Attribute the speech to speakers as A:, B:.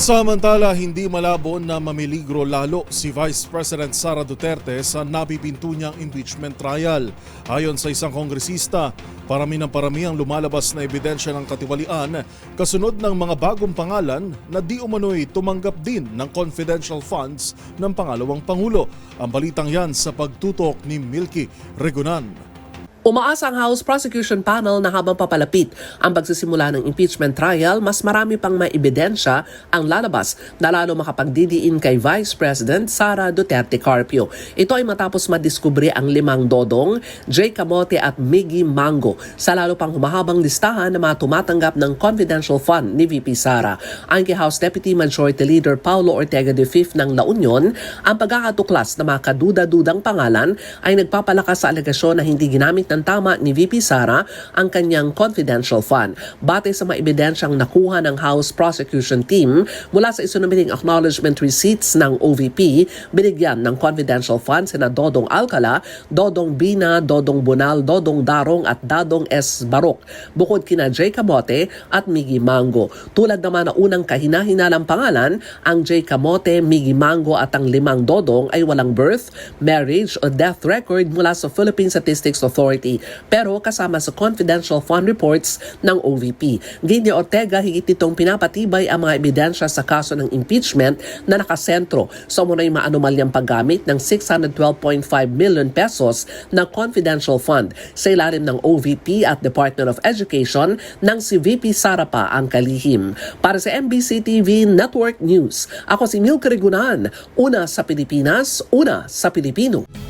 A: Samantala, hindi malabo na mamiligro lalo si Vice President Sara Duterte sa nabibinto niyang impeachment trial. Ayon sa isang kongresista, parami ng parami ang lumalabas na ebidensya ng katiwalian kasunod ng mga bagong pangalan na di umano'y tumanggap din ng confidential funds ng pangalawang Pangulo. Ang balitang yan sa pagtutok ni Milky Regunan.
B: Umaasa ang House Prosecution Panel na habang papalapit ang pagsisimula ng impeachment trial, mas marami pang may ebidensya ang lalabas na lalo makapagdidiin kay Vice President Sara Duterte Carpio. Ito ay matapos madiskubre ang limang dodong, Jay Camote at Miggy Mango sa lalo pang humahabang listahan na mga tumatanggap ng confidential fund ni VP Sara. Ang kay House Deputy Majority Leader Paulo Ortega de Fif ng La Union, ang pagkakatuklas ng mga kaduda-dudang pangalan ay nagpapalakas sa alegasyon na hindi ginamit ng tama ni VP Sara ang kanyang confidential fund. Batay sa mga ebidensyang nakuha ng House Prosecution Team mula sa isunumiling acknowledgement receipts ng OVP, binigyan ng confidential fund sina Dodong Alcala, Dodong Bina, Dodong Bunal, Dodong Darong at Dadong S. Barok. Bukod kina Jay Camote at Miggy Mango. Tulad naman na unang kahina-hinalang pangalan, ang Jay Camote, Miggy Mango at ang limang Dodong ay walang birth, marriage o death record mula sa Philippine Statistics Authority pero kasama sa confidential fund reports ng OVP. Gini Ortega higit nitong pinapatibay ang mga ebidensya sa kaso ng impeachment na nakasentro sa umunay maanumalyang paggamit ng 612.5 million pesos na confidential fund sa ilalim ng OVP at Department of Education nang si VP Sara pa ang kalihim. Para sa MBC TV Network News, ako si Milk Regunan, una sa Pilipinas, una sa Pilipino.